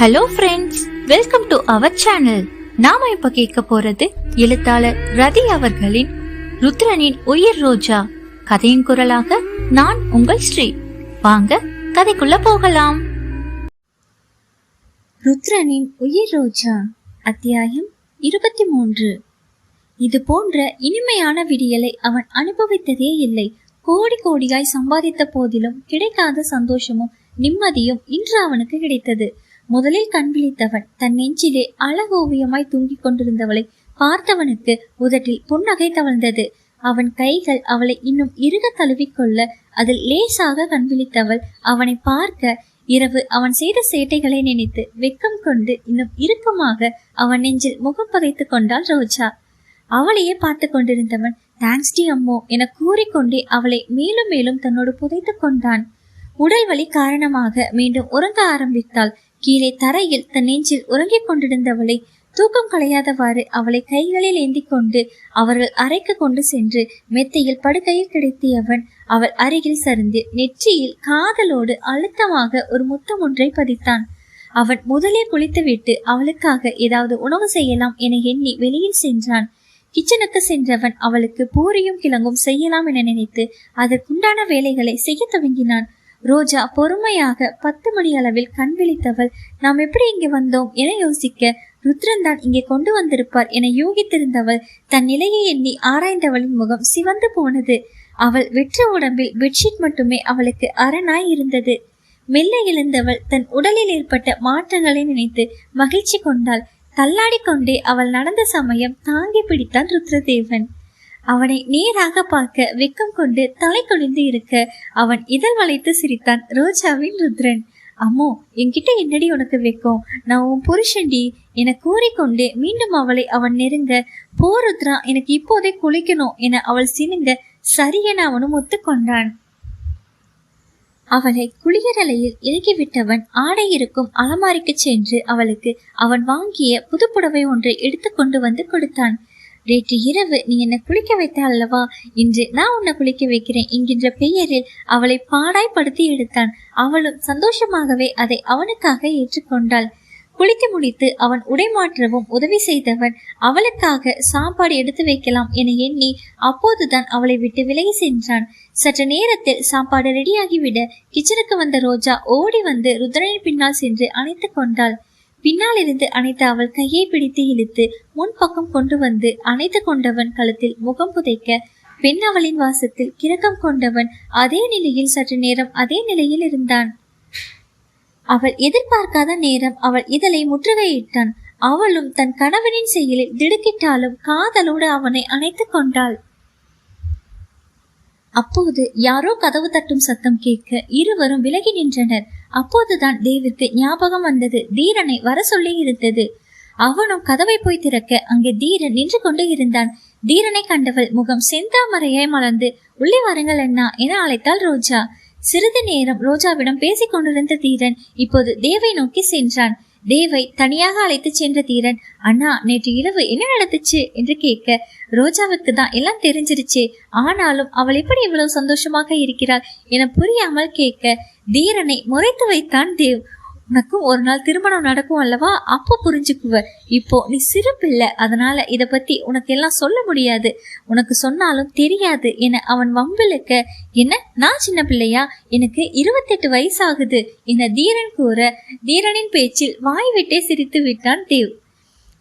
Hello friends welcome to our channel நாம இப்ப கேட்க போறது எழுத்தாளர் ரதி அவர்களின் ருத்ரனின் உயிர் ரோஜா. கதையின் குரலாக நான் உங்கள் ஸ்ரீ. வாங்க கதைக்குள்ள போகலாம். ருத்ரனின் உயிர் ரோஜா அத்தியாயம் இருபத்தி மூன்று. இது போன்ற இனிமையான விடியலை அவன் அனுபவித்ததே இல்லை. கோடி கோடியாய் சம்பாதித்த போதிலும் கிடைக்காத சந்தோஷமும் நிம்மதியும் இன்று அவனுக்கு கிடைத்தது. முதலில் கண் விழித்தவன் தன் நெஞ்சிலே அழகோவியமாய் தூங்கிக் கொண்டிருந்தவளை பார்த்தவனுக்கு உதட்டில் புன்னகை தவழ்ந்தது. அவன் கைகள் அவளை இன்னும் இறுக தழுவிக்கொள்ள அதில் லேசாக கண் விழித்தவள் அவனை பார்க்க இரவு அவன் செய்த சேட்டைகளை நினைத்து வெக்கம் கொண்டு இன்னும் இறுக்கமாக அவன் நெஞ்சில் முகம் பகைத்து கொண்டாள் ரோஜா. அவளையே பார்த்து கொண்டிருந்தவன் தேங்க்ஸ் டி அம்மோ என கூறிக்கொண்டே அவளை மேலும் மேலும் தன்னோடு புதைத்து கொண்டான். உடல் வலி காரணமாக மீண்டும் உறங்க ஆரம்பித்தாள். கீழே தரையில் தன் நெஞ்சில் உறங்கிக் கொண்டிருந்தவளை தூக்கம் களையாதவாறு அவளை கைகளில் ஏந்தி கொண்டு அவர்கள் அறைக்கு கொண்டு சென்று மெத்தையில் படுக்கையில் கிடைத்தியவன் அவள் அருகில் சரிந்து நெற்றியில் காதலோடு அழுத்தமாக ஒரு முத்தம் ஒன்றை பதித்தான். அவன் முதலே குளித்துவிட்டு அவளுக்காக ஏதாவது உணவு செய்யலாம் என எண்ணி வெளியில் சென்றான். கிச்சனுக்கு சென்றவன் அவளுக்கு பூரியும் கிழங்கும் செய்யலாம் என நினைத்து அதற்குண்டான வேலைகளை செய்ய துவங்கினான். ரோஜா பொறுமையாக பத்து மணி அளவில் கண் விழித்தவள். நாம் எப்படி இங்கே வந்தோம் என யோசிக்க ருத்ரன் தான் இங்கே கொண்டு வந்திருப்பார் என யூகித்திருந்தவள் தன் நிலையை எண்ணி ஆராய்ந்தவளின் முகம் சிவந்து போனது. அவள் வெற்ற உடம்பில் பெட்ஷீட் மட்டுமே அவளுக்கு அரணாய் இருந்தது. மெல்ல எழுந்தவள் தன் உடலில் ஏற்பட்ட மாற்றங்களை நினைத்து மகிழ்ச்சி கொண்டாள். தள்ளாடி கொண்டே அவள் நடந்த சமயம் தாங்கி பிடித்தான் ருத்ரதேவன். அவனை நேராக பார்க்க வெக்கம் கொண்டு தலை குனிந்து இருக்க அவன் இதழ் வளைத்து சிரித்தான் ரோஜாவின் ருத்ரன். அம்மோ என்கிட்ட என்னடி உனக்கு வெக்கம்? நான் உன் புருஷன்டி. என கூறிக்கொண்டு மீண்டும் அவளை அவன் நெருங்க போருத்ரா எனக்கு இப்போதே குளிக்கணும் என அவள் சினுங்க சரியென அவனும் ஒத்துக்கொண்டான். அவளை குளியரலையில் இறக்கிவிட்டவன் ஆடை இருக்கும் அலமாரிக்கு சென்று அவளுக்கு அவன் வாங்கிய புதுப்புடவை ஒன்றை எடுத்து கொண்டு வந்து கொடுத்தான். நேற்று இரவு நீ என்னை குளிக்க வைத்த அல்லவா இன்று நான் உன்னை குளிக்க வைக்கிறேன் என்கின்ற பெயரில் அவளை பாடாய்படுத்தி எடுத்தான். அவளும் சந்தோஷமாகவே அதை அவனுக்காக ஏற்றுக்கொண்டாள். குளித்து முடித்து அவன் உடை மாற்றவும் உதவி செய்தவன் அவளுக்காக சாப்பாடு எடுத்து வைக்கலாம் என எண்ணி அப்போதுதான் அவளை விட்டு விலகி சென்றான். சற்று நேரத்தில் சாப்பாடு ரெடியாகிவிட கிச்சனுக்கு வந்த ரோஜா ஓடி வந்து ருத்ரனின் பின்னால் சென்று அணைத்து கொண்டாள். பின்னால் இருந்து அனைத்து அவள் கையை பிடித்து இழுத்து முன்பக்கம் கொண்டு வந்து அணைத்து கொண்டவன் கழுத்தில் முகம் புதைக்க பெண் அவளின் வாசத்தில் கிறக்கம் கொண்டவன் அதே நிலையில் சற்று நேரம் அதே நிலையில் இருந்தான். அவள் எதிர்பார்க்காத நேரம் அவள் இதழை முற்றுகையிட்டான். அவளும் தன் கணவனின் செயலில் திடுக்கிட்டாலும் காதலோடு அவனை அணைத்துக் கொண்டாள். அப்போது யாரோ கதவு தட்டும் சத்தம் கேட்க இருவரும் விலகி நின்றனர். அப்போதுதான் தேவிற்கு ஞாபகம் வந்தது. தீரனை வர சொல்லி இருந்தது. அவனும் கதவை போய் திறக்க அங்கே தீரன் நின்று கொண்டு இருந்தான். தீரனை கண்டவள் முகம் செந்தாமரையாய் மலர்ந்து உள்ளே வாருங்கள் அண்ணா என அழைத்தாள் ரோஜா. சிறிது நேரம் ரோஜாவிடம் பேசிக் கொண்டிருந்த தீரன் இப்போது தேவை நோக்கி சென்றான். தேவை தனியாக அழைத்து சென்ற தீரன் அண்ணா நேற்று இரவு என்ன நடந்துச்சு? என்று கேட்க ரோஜாவுக்கு தான் எல்லாம் தெரிஞ்சிருச்சு ஆனாலும் அவள் எப்படி இவ்வளவு சந்தோஷமாக இருக்கிறாள்? என புரியாமல் கேட்க தீரனை முறைத்து வைத்தான் தேவ் உனக்கும் ஒரு நாள் திருமணம் நடக்கும் அல்லவா? அப்போ புரிஞ்சுக்குவ. இப்போ நீ சிறு பிள்ளை அதனால இதை பத்தி உனக்கு எல்லாம் சொல்ல முடியாது. உனக்கு சொன்னாலும் தெரியாது என அவன் வம்பிழுக்க என்ன? நான் சின்ன பிள்ளையா? எனக்கு இருபத்தெட்டு வயசாகுது. என தீரன் கூற தீரனின் பேச்சில் வாய் விட்டே சிரித்து விட்டான் தேவ்.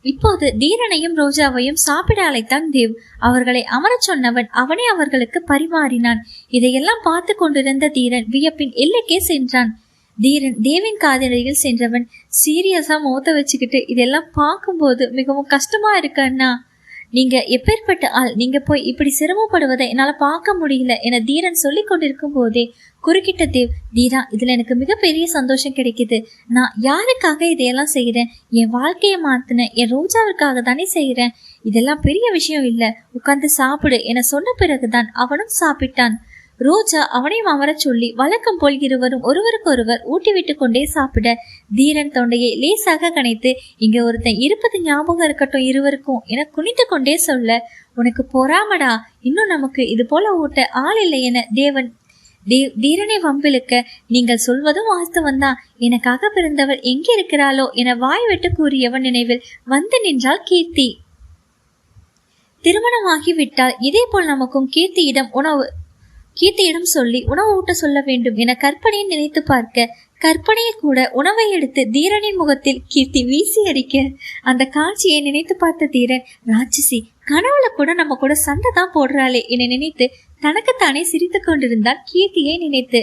இப்போது தீரனையும் ரோஜாவையும் சாப்பிட அழைத்தான் தேவ். அவர்களை அமரச் சொன்னவன் அவனே அவர்களுக்கு பரிமாறினான். இதையெல்லாம் பார்த்து கொண்டிருந்த தீரன் வியப்பின் எல்லைக்கே சென்றான். தீரன் தேவின் காதலியில் சென்றவன் சீரியஸாக மோத்த வச்சுக்கிட்டு இதெல்லாம் பார்க்கும்போது மிகவும் கஷ்டமா இருக்கு அண்ணா. நீங்க எப்பேற்பட்ட ஆள்? நீங்க போய் இப்படி சிரமப்படுவதை என்னால பார்க்க முடியல என தீரன் சொல்லி கொண்டிருக்கும் போதே குறுக்கிட்ட தேவ் தீரா இதுல எனக்கு மிகப்பெரிய சந்தோஷம் கிடைக்குது. நான் யாருக்காக இதையெல்லாம் செய்யறேன் என் வாழ்க்கையை மாற்றினேன் என் ரோஜாவுக்காக தானே செய்யறேன் இதெல்லாம் பெரிய விஷயம் இல்ல. உட்கார்ந்து சாப்பிடு என சொன்ன பிறகுதான் அவனும் சாப்பிட்டான். ரோஜா அவனையும் அமரச் சொல்லி வழக்கம் போல் இருவரும் ஒருவருக்கொருவர் ஊட்டி விட்டு கொண்டே சாப்பிட தீரன் தொண்டையை லேசாக கனைத்து இங்க ஒருத்தன் இருப்பது ஞாபகம் இருக்கட்டும் இருவருக்கும் என குனிந்து கொண்டே சொல்ல உனக்கு பொறாமடா இன்னும் நமக்கு இது போல ஊட்ட ஆள் இல்லை என தேவன் தீரனை வம்பிழுக்க நீங்கள் சொல்வதும் வாஸ்தவம் தான். எனக்காக பிறந்தவர் எங்கே இருக்கிறாளோ என வாய் விட்டு கூறியவன் நினைவில் வந்து நின்றாள் கீர்த்தி. திருமணமாகிவிட்டால் இதே போல் நமக்கும் கீர்த்தியிடம் உணவு கீர்த்தியிடம் சொல்லி உணவு ஊட்ட சொல்ல வேண்டும் என கற்பனையை நினைத்து பார்க்க கற்பனையில் கூட உணவை எடுத்து தீரனின் முகத்தில் கீர்த்தி வீசி அடிக்க அந்த காட்சியை நினைத்து பார்த்த தீரன் ராட்சசி கனவுல கூட நம்ம கூட சண்டை தான் போடுறாளே என நினைத்து தனக்குத்தானே சிரித்து கொண்டிருந்தார் கீர்த்தியை நினைத்து.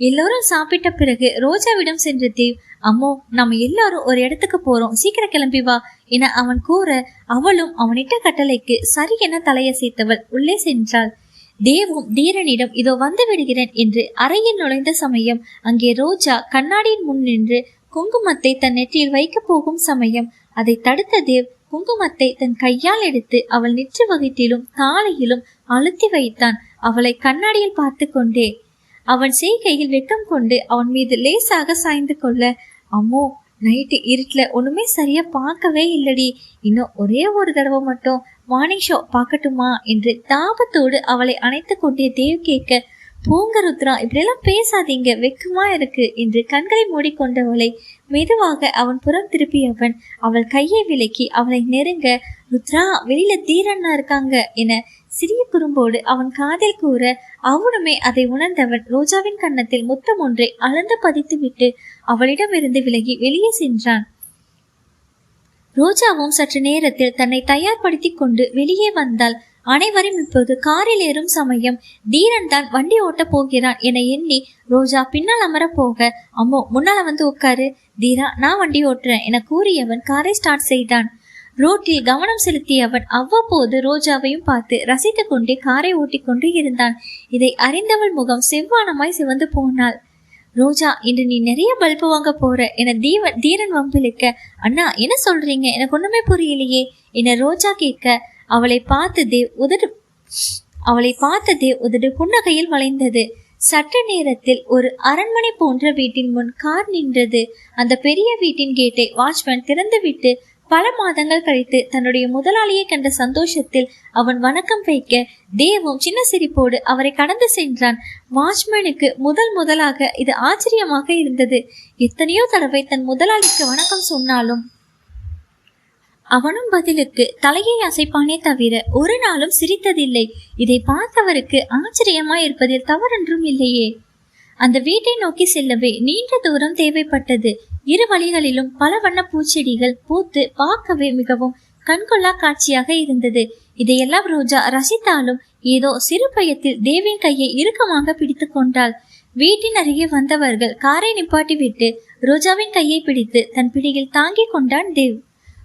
எல்லோரும் சாப்பிட்ட பிறகு ரோஜாவிடம் சென்ற தேவ் அம்மோ நம்ம எல்லாரும் ஒரு இடத்துக்கு போறோம் சீக்கிரம் கிளம்பி வா என அவன் கூற அவளும் அவனிட்ட கட்டளைக்கு சரி என தலையசைத்தவள் உள்ளே சென்றாள். தேவும் தீரனிடம் இதோ வந்து விடுகிறேன் என்று அறையில் நுழைந்த சமயம் அங்கே ரோஜா கண்ணாடியின் முன் நின்று குங்குமத்தை தன் நெற்றியில் வைக்கப் போகும் சமயம். அதை தடுத்த தேவ் குங்குமத்தை தன் கையால் எடுத்து அவள் நெற்றி வகிட்டிலும் தாளையிலும் அழுத்தி வைத்தான். அவளை கண்ணாடியில் பார்த்து கொண்டே அவன் செய்கையில் வெட்கம் கொண்டு அவன் மீது லேசாக சாய்ந்து கொள்ள அம்மோ நைட்டு இருட்டில் ஒண்ணுமே சரியா பார்க்கவே இல்லடி. இன்னும் ஒரே ஒரு தடவை மட்டும் மார்னிங் ஷோ பார்க்கட்டுமா என்று தாபத்தோடு அவளை அணைத்து கொண்டே தேவ் கேட்க போங்க ருத்ரா இப்படியெல்லாம் பேசாதீங்க வெக்கமா இருக்கு என்று கண்களை மூடிக்கொண்டவளை மெதுவாக அவன் புறம் திருப்பியவன் அவள் கையை விலக்கி அவளை நெருங்க ருத்ரா வெளியில தீரண்ணா இருக்காங்க என சிறிய குறும்போடு அவன் காதில் கூற அவனுமே அதை உணர்ந்தவன் ரோஜாவின் கன்னத்தில் முத்தம் ஒன்றை அளந்து பதித்துவிட்டு அவளிடமிருந்து விலகி வெளியே சென்றான். ரோஜாவும் சற்று நேரத்தில் தன்னை தயார்படுத்திக் கொண்டு வெளியே வந்தாள் அனைவரும் இப்போது காரில் ஏறும் சமயம் தீரன் தான் வண்டி ஓட்ட போகிறான் என எண்ணி ரோஜா பின்னால் அமர போக அம்மோ முன்னால வந்து உட்காரு. தீரா நான் வண்டி ஓட்டுறேன் என கூறியவன் காரை ஸ்டார்ட் செய்தான். ரோட்டில் கவனம் செலுத்தியவன் அவ்வப்போது ரோஜாவையும் பார்த்து ரசித்துக்கொண்டே கொண்டே காரை ஓட்டிக்கொண்டு இருந்தான். இதை அறிந்தவள் முகம் செவ்வானமாய் சிவந்து போனாள். ரோஜா இன்று நீ நிறைய பல்பு வாங்க போற என தீவ தீரன் வம்பிழுக்க அண்ணா என்ன சொல்றீங்க? எனக்கு ஒண்ணுமே புரியலையே என ரோஜா கேட்க அவளை பார்த்து தேவ் உதடு அவளை பார்த்ததே தேவ் உதடு புன்னகையில் வளைந்தது. சற்று நேரத்தில் ஒரு அரண்மனை போன்ற வீட்டின் முன் கார் நின்றது. அந்த பெரிய வீட்டின் கேட்டை வாட்ச்மேன் திறந்துவிட்டு பல மாதங்கள் கழித்து தன்னுடைய முதலாளியை கண்ட சந்தோஷத்தில் அவன் வணக்கம் வைக்க தேவும் சின்ன சிரிப்போடு அவரை கடந்து சென்றான். வாட்ச்மேனுக்கு முதல் முதலாக இது ஆச்சரியமாக இருந்தது. எத்தனையோ தடவை தன் முதலாளிக்கு வணக்கம் சொன்னாலும் அவனும் பதிலுக்கு தலையை அசைப்பானே தவிர ஒரு நாளும் சிரித்ததில்லை. இதை பார்த்தவருக்கு ஆச்சரியமா இருப்பதில் தவறொன்றும் இல்லையே. அந்த வீட்டை நோக்கி செல்லவே நீண்ட தூரம் தேவைப்பட்டது. இரு வழிகளிலும் பல வண்ண பூச்செடிகள் பூத்து பார்க்கவே மிகவும் கண்கொள்ளா காட்சியாக இருந்தது. இதையெல்லாம் ரோஜா ரசித்தாலும் ஏதோ சிறு பயத்தில் தேவியின் கையை இறுக்கமாக பிடித்து கொண்டாள். வீட்டின் அருகே வந்தவர்கள் காரை நிப்பாட்டிவிட்டு ரோஜாவின் கையை பிடித்து தன் பிடியில் தாங்கிக் கொண்டான் தேவ்.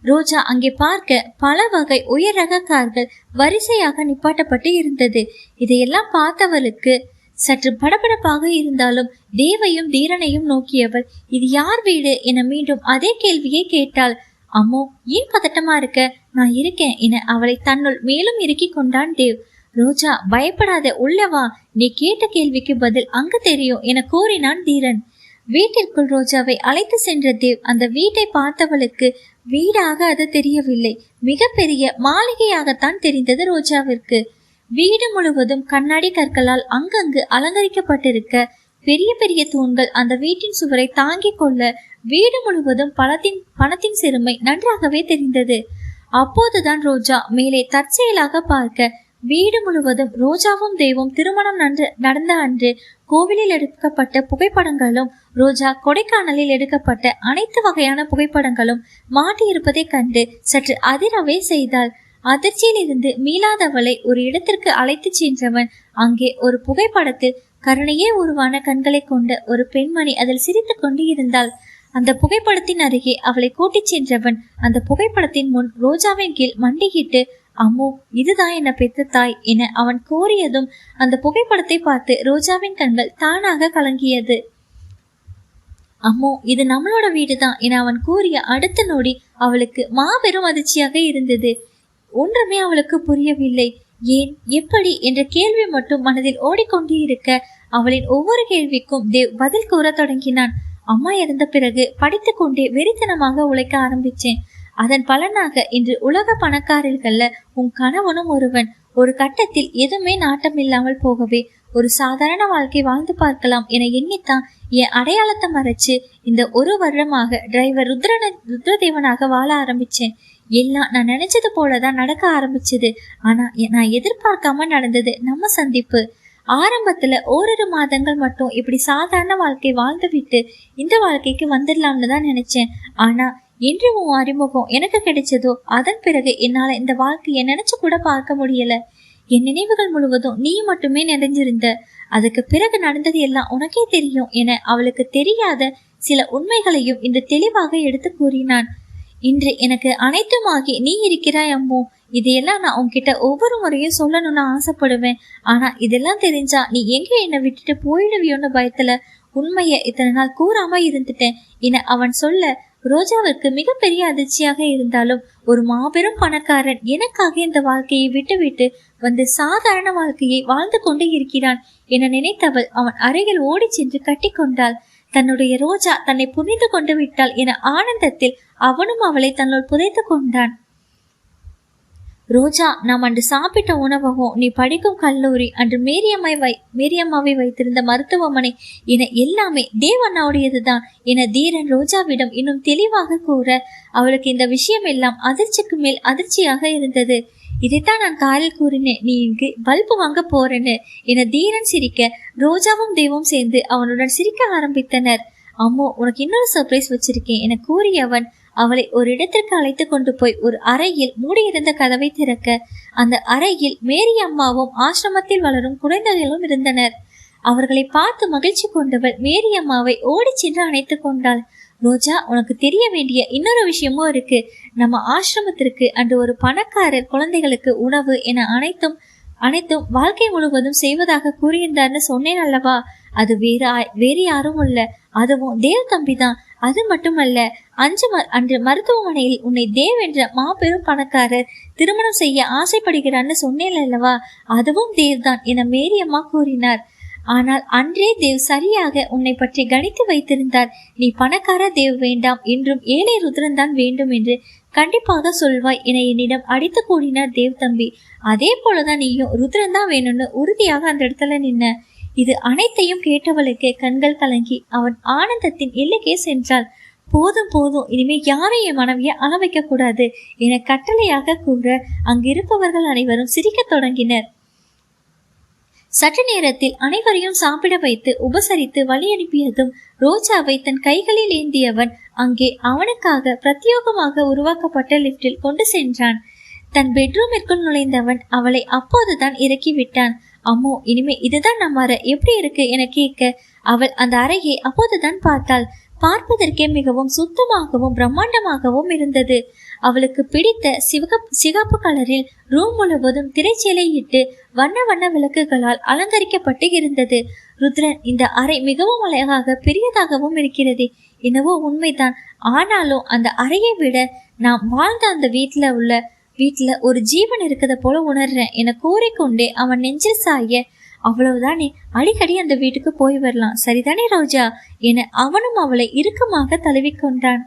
ரோஜா அங்கே பார்க்க பல வகை உயர் ரக கார்கள் வரிசையாக நிப்பாட்டப்பட்டு இருந்தது. இதையெல்லாம் பார்த்தவளுக்கு சற்று படபடப்பாக இருந்தாலும் தேவையும் தீரனையும் நோக்கியவள் இது யார் வீடு? என மீண்டும் அதே கேள்வியை கேட்டாள். அம்மோ ஏன் பதட்டமா இருக்க? நான் இருக்கேன் என அவளை தன்னுள் மேலும் இறுக்கி கொண்டான் தேவ். ரோஜா பயப்படாத உள்ளவா நீ கேட்ட கேள்விக்கு பதில் அங்க தெரியும் என கூறினான் தீரன். வீட்டிற்குள் ரோஜாவை அழைத்து சென்ற தேவ் அந்த வீட்டை பார்த்தவளுக்கு வீடாக அது தெரியவில்லை. மிகப்பெரிய மாளிகையாகத்தான் தெரிந்தது ரோஜாவிற்கு. வீடு முழுவதும் கண்ணாடி கற்களால் அங்கங்கு அலங்கரிக்கப்பட்டிருக்க பெரிய பெரிய தூண்கள் அந்த வீட்டின் சுவரை தாங்கிக் கொள்ள வீடு முழுவதும் பணத்தின் பணத்தின் சிறுமை நன்றாகவே தெரிந்தது. அப்போதுதான் ரோஜா மேலே தற்செயலாக பார்க்க வீடு முழுவதும் ரோஜாவும் தெய்வம் திருமணம் நன்று நடந்த அன்று கோவிலில் எடுக்கப்பட்ட புகைப்படங்களும் ரோஜா கொடைக்கானலில் எடுக்கப்பட்ட அனைத்து வகையான புகைப்படங்களும் மாட்டியிருப்பதைக் கண்டு சற்று அதிரவே செய்தாள். அதிர்ச்சியில் இருந்து மீளாதவளை ஒரு இடத்திற்கு அழைத்துச் சென்றவன் அங்கே ஒரு புகைப்படத்தில் கருணையே உருவான கண்களை கொண்ட ஒரு பெண்மணி அதில் சிரித்து கொண்டு இருந்தாள் அந்த புகைப்படத்தின் அருகே அவளை கூட்டிச் சென்றவன் அந்த புகைப்படத்தின் முன் ரோஜாவின் கீழ் மண்டியிட்டு அம்மோ இதுதான் என்ன பெத்த தாய் என அவன் கோரியதும் அந்த புகைப்படத்தை பார்த்து ரோஜாவின் கண்கள் தானாக கலங்கியது. அம்மோ இது நம்மளோட வீடுதான் என அவன் கூறிய அடுத்த நொடி அவளுக்கு மாபெரும் அதிர்ச்சியாக இருந்தது. ஒன்றுமே அவளுக்கு புரியவில்லை. ஏன்? எப்படி? என்ற கேள்வி மட்டும் மனதில் ஓடிக்கொண்டே இருக்க அவளின் ஒவ்வொரு கேள்விக்கும் தேவ் பதில் கூற தொடங்கினான். அம்மா இறந்த பிறகு படித்து கொண்டே வெறித்தனமாக உழைக்க ஆரம்பிச்சேன். அதன் பலனாக இன்று உலக பணக்காரர்கள்ல உன் கணவனும் ஒருவன். ஒரு கட்டத்தில் எதுவுமே நாட்டம் இல்லாமல் போகவே. ஒரு சாதாரண வாழ்க்கை வாழ்ந்து பார்க்கலாம் என எண்ணித்தான் என் அடையாளத்தை மறைச்சு இந்த ஒரு வருடமாக டிரைவர் ருத்ரன ருத்ரதேவனாக வாழ ஆரம்பிச்சேன். எல்லாம் நான் நினைச்சது போலதான் நடக்க ஆரம்பிச்சது. ஆனா நான் எதிர்பார்க்காம நடந்தது நம்ம சந்திப்பு. ஆரம்பத்துல ஓரிரு மாதங்கள் மட்டும் இப்படி சாதாரண வாழ்க்கை வாழ்ந்து விட்டு இந்த வாழ்க்கைக்கு வந்துடலாம்னு தான் நினைச்சேன். ஆனா இன்று உன் அறிமுகம் எனக்கு கிடைச்சதோ அதன் பிறகு என்னால இந்த வாழ்க்கையை நினைச்சு கூட பார்க்க முடியல. என் நினைவுகள் முழுவதும் நீ மட்டுமே நிறைஞ்சிருந்த. அதுக்கு பிறகு நடந்தது எல்லாம் உனக்கே தெரியும் என அவளுக்கு தெரியாத சில உண்மைகளையும் இன்று தெளிவாக எடுத்து கூறினான். இன்று எனக்கு அனைத்துமாகி நீ இருக்கிறாய் அம்மோ. இதையெல்லாம் நான் உன்கிட்ட ஒவ்வொரு முறையும் சொல்லணும்னு ஆசைப்படுவேன். ஆனா இதெல்லாம் தெரிஞ்சா நீ எங்க என்னை விட்டுட்டு போயிடுவியோன்னு பயத்துல உண்மையை இத்தனை நாள் கூறாம இருந்துட்டேன். என அவன் சொல்ல ரோஜாவிற்கு மிகப்பெரிய அதிர்ச்சியாக இருந்தாலும் ஒரு மாபெரும் பணக்காரன் எனக்காக இந்த வாழ்க்கையை விட்டுவிட்டு வந்து சாதாரண வாழ்க்கையை வாழ்ந்து கொண்டு இருக்கிறான் என நினைத்தவள் அவன் அருகில் ஓடிச் சென்று கட்டிக்கொண்டாள். தன்னுடைய ரோஜா தன்னை புரிந்து கொண்டு விட்டாள் என ஆனந்தத்தில் அவனும் அவளை தன்னுள் புதைத்து கொண்டான். ரோஜா நாம் அன்று சாப்பிட்ட உணவகம் நீ படிக்கும் கல்லூரி அன்று மேரியம்மை வை மேரியம்மாவை வைத்திருந்த மருத்துவமனை என எல்லாமே தேவண்ணாவுடையதுதான் என தீரன் ரோஜாவிடம் இன்னும் தெளிவாக கூற அவளுக்கு இந்த விஷயம் எல்லாம் அதிர்ச்சிக்கு மேல் அதிர்ச்சியாக இருந்தது. இதைத்தான் நான் காலில் கூறினேன். நீ இங்கு பல்பு வாங்க போறேன்னு. என தீரன் சிரிக்க ரோஜாவும் தேவும் சேர்ந்து அவனுடன் சிரிக்க ஆரம்பித்தனர். அம்மோ உனக்கு இன்னொரு சர்ப்ரைஸ் வச்சிருக்கேன். என கூறியவன் அவளை ஒரு இடத்திற்கு அழைத்து கொண்டு போய் ஒரு அறையில் மூடியிருந்த கதவை திறக்க அந்த அறையில் மேரி அம்மாவும் ஆசிரமத்தில் வளரும் குழந்தைகளும் இருந்தனர். அவர்களை பார்த்து மகிழ்ச்சி கொண்டவள் மேரி அம்மாவை ஓடிச் சென்று அணைத்து கொண்டாள். ரோஜா உனக்கு தெரிய வேண்டிய இன்னொரு விஷயமும் இருக்கு. நம்ம ஆசிரமத்திற்கு அன்று ஒரு பணக்காரர் குழந்தைகளுக்கு உணவு என அனைத்தும் அனைத்தும் வாழ்க்கை முழுவதும் செய்வதாக கூறியிருந்தார்னு சொன்னேன் அல்லவா? அது வேற வேறு யாரும் இல்ல அதுவும் தேவ் தம்பி தான் அது மட்டுமல்ல அஞ்சு ம- அன்று மருத்துவமனையில் உன்னை தேவ் என்ற மாபெரும் பணக்காரர் திருமணம் செய்ய ஆசைப்படுகிறான்னு சொன்னேன் அல்லவா? அதுவும் தேவ் தான் என மேரியம்மா கூறினார். ஆனால் அன்றே தேவ் சரியாக உன்னை பற்றி கணித்து வைத்திருந்தார். நீ பணக்கார தேவ் வேண்டாம் என்றும் ஏழை ருத்ரன் தான் வேண்டும் என்று கண்டிப்பாக சொல்வாய் என என்னிடம் அடித்து கூறினார் தேவ் தம்பி. அதே போலதான் நீயும் ருத்ரன் தான் வேணும்னு உறுதியாக அந்த இடத்துல நின்ன. இது அனைத்தையும் கேட்டவளுக்கு கண்கள் கலங்கி அவன் ஆனந்தத்தின் எல்லைக்கே சென்றாள். போதும் போதும் இனிமே யாரையும் என் மனைவியை அளவைக்க கூடாது என கட்டளையாக கூற அங்கிருப்பவர்கள் அனைவரும் சிரிக்கத் தொடங்கினர். சற்று நேரத்தில் அனைவரையும் சாப்பிட வைத்து உபசரித்து வழி அனுப்பியதும் ரோஜாவை தன் கைகளில் ஏந்தியவன் அங்கே அவனுக்காக பிரத்யேகமாக உருவாக்கப்பட்ட லிப்டில் கொண்டு சென்றான். தன் பெட்ரூமிற்குள் நுழைந்தவன் அவளை அப்போதுதான் இறக்கி விட்டான் அம்மோ இனிமே இதுதான் நம்ம அறை. எப்படி இருக்கு? என கேட்க அவள் அந்த அறையை அப்போதுதான் பார்த்தாள். பார்ப்பதற்கே மிகவும் சுத்தமாகவும் பிரம்மாண்டமாகவும் இருந்தது. அவளுக்கு பிடித்த சிவகப் சிகப்பு கலரில் ரூம் முழுவதும் திரைச்சீலையிட்டு வண்ண வண்ண விளக்குகளால் அலங்கரிக்கப்பட்டு இருந்தது. ருத்ரன் இந்த அறை மிகவும் அழகாக பெரியதாகவும் இருக்கிறது. என்னவோ உண்மைதான். ஆனாலும் அந்த அறையை விட நாம் வாழ்ந்த அந்த வீட்டில் உள்ள வீட்டில் ஒரு ஜீவன் இருக்கிறத போல உணர்றேன் என கூறிக்கொண்டே அவன் நெஞ்சில் சாய அவ்வளவுதானே? அடிக்கடி அந்த வீட்டுக்கு போய் வரலாம். சரிதானே ரோஜா? என அவனும் அவளை இறுக்கமாக தழுவிக்கொண்டான்.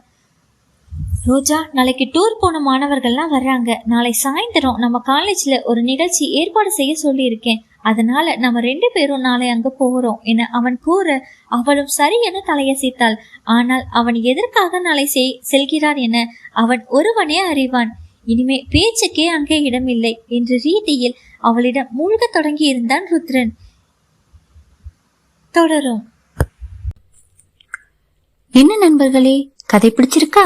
ரோஜா நாளைக்கு டூர் போன மாணவர்கள்லாம் வர்றாங்க. நாளை சாயந்தரம் நம்ம காலேஜ்ல ஒரு நிகழ்ச்சி ஏற்பாடு செய்ய சொல்லியிருக்கேன். அதனால நம்ம ரெண்டு பேரும் நாளை அங்க போகிறோம் என அவன் கூற அவளும் சரி என தலையசைத்தாள். ஆனால் அவன் எதற்காக நாளை செய் செல்கிறான் என அவன் ஒருவனே அறிவான். இனிமே பேச்சுக்கே அங்கே இடமில்லை என்ற ரீதியில் அவளிடம் மூழ்க தொடங்கி இருந்தான் ருத்ரன். தொடரும். என்ன நண்பர்களே கதை பிடிச்சிருக்கா?